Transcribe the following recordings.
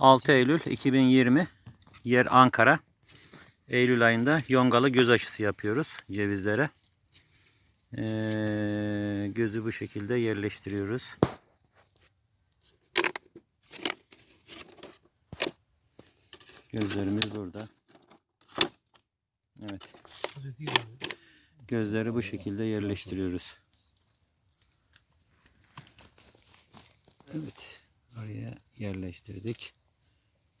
6 Eylül 2020 yer Ankara. Eylül ayında yongalı göz aşısı yapıyoruz cevizlere. Ee, gözü bu şekilde yerleştiriyoruz. Gözlerimiz burada. Evet. Gözleri bu şekilde yerleştiriyoruz. Evet. Oraya yerleştirdik.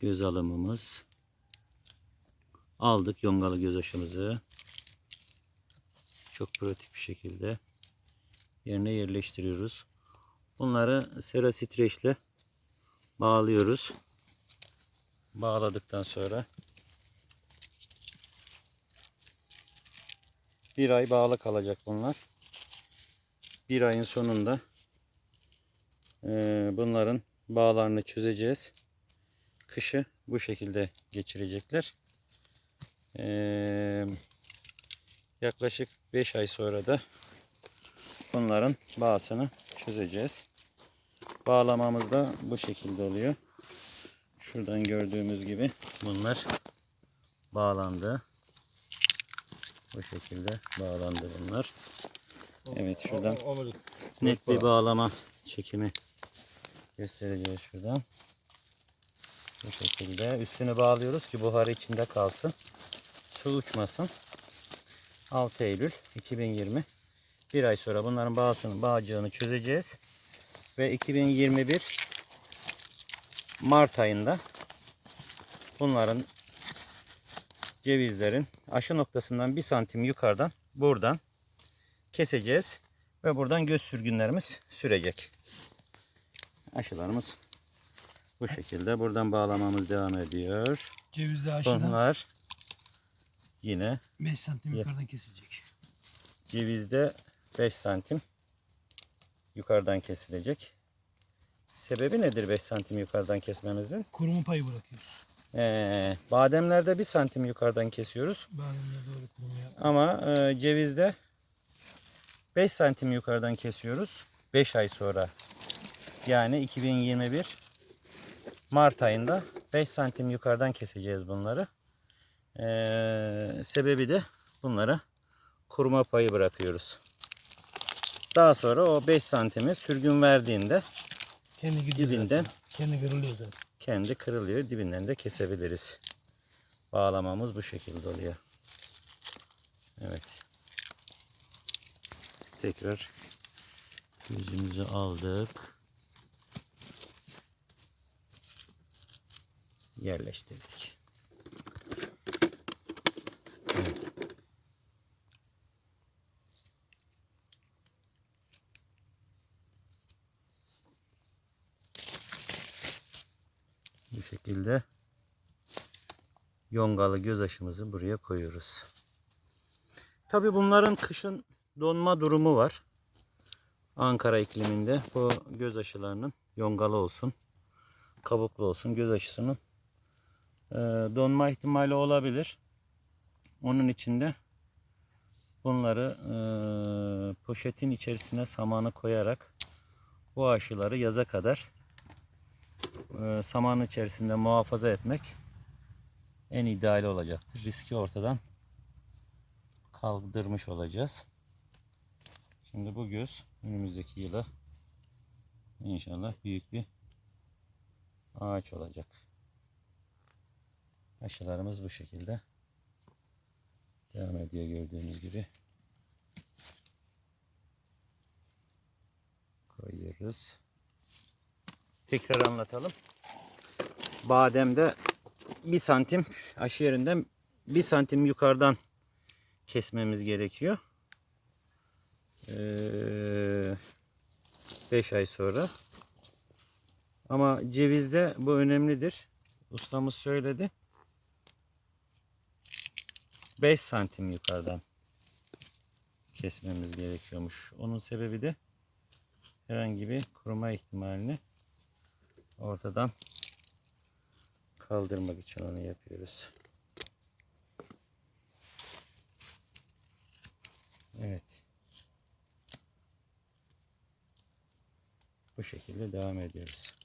Göz alımımız. Aldık yongalı göz aşımızı. Çok pratik bir şekilde yerine yerleştiriyoruz. Bunları sera streçle bağlıyoruz. Bağladıktan sonra bir ay bağlı kalacak bunlar. Bir ayın sonunda bunların bağlarını çözeceğiz. Kışı bu şekilde geçirecekler. Eee, yaklaşık 5 ay sonra da bunların bağısını çözeceğiz. Bağlamamız da bu şekilde oluyor. Şuradan gördüğümüz gibi bunlar bağlandı. Bu şekilde bağlandı bunlar. Evet şuradan net bir bağlama çekimi göstereceğiz şuradan. Bu şekilde üstünü bağlıyoruz ki buharı içinde kalsın. Su uçmasın. 6 Eylül 2020 bir ay sonra bunların bağısını, bağcığını çözeceğiz. Ve 2021 Mart ayında bunların cevizlerin aşı noktasından bir santim yukarıdan buradan keseceğiz. Ve buradan göz sürgünlerimiz sürecek. Aşılarımız bu şekilde. Buradan bağlamamız devam ediyor. Cevizli aşıdan Bunlar yine 5 santim yukarıdan kesilecek. cevizde 5 santim yukarıdan kesilecek. Sebebi nedir 5 santim yukarıdan kesmemizin? Kuruma payı bırakıyoruz. Ee, bademlerde 1 santim yukarıdan kesiyoruz. Bademler doğru kurumaya. Ama e, cevizde 5 santim yukarıdan kesiyoruz. 5 ay sonra. Yani 2021 Mart ayında 5 santim yukarıdan keseceğiz bunları. Ee, sebebi de bunlara kuruma payı bırakıyoruz. Daha sonra o 5 santimi sürgün verdiğinde Kendi dibinden zaten. Kendi kırılıyor zaten. kendi kırılıyor. Dibinden de kesebiliriz. Bağlamamız bu şekilde oluyor. Evet. Tekrar gözümüzü aldık. Yerleştirdik. Bu şekilde yongalı göz aşımızı buraya koyuyoruz. Tabi bunların kışın donma durumu var. Ankara ikliminde bu göz aşılarının yongalı olsun, kabuklu olsun göz aşısının donma ihtimali olabilir. Onun için de bunları e, poşetin içerisine samanı koyarak bu aşıları yaza kadar e, samanın içerisinde muhafaza etmek en ideal olacaktır. Riski ortadan kaldırmış olacağız. Şimdi bu göz önümüzdeki yıla inşallah büyük bir ağaç olacak. Aşılarımız bu şekilde devam ediyor gördüğünüz gibi. Koyuyoruz. Tekrar anlatalım. Bademde bir santim aşı yerinden bir santim yukarıdan kesmemiz gerekiyor. 5 ay sonra. Ama cevizde bu önemlidir. Ustamız söyledi. 5 santim yukarıdan kesmemiz gerekiyormuş. Onun sebebi de herhangi bir kuruma ihtimalini ortadan kaldırmak için onu yapıyoruz. Evet. Bu şekilde devam ediyoruz.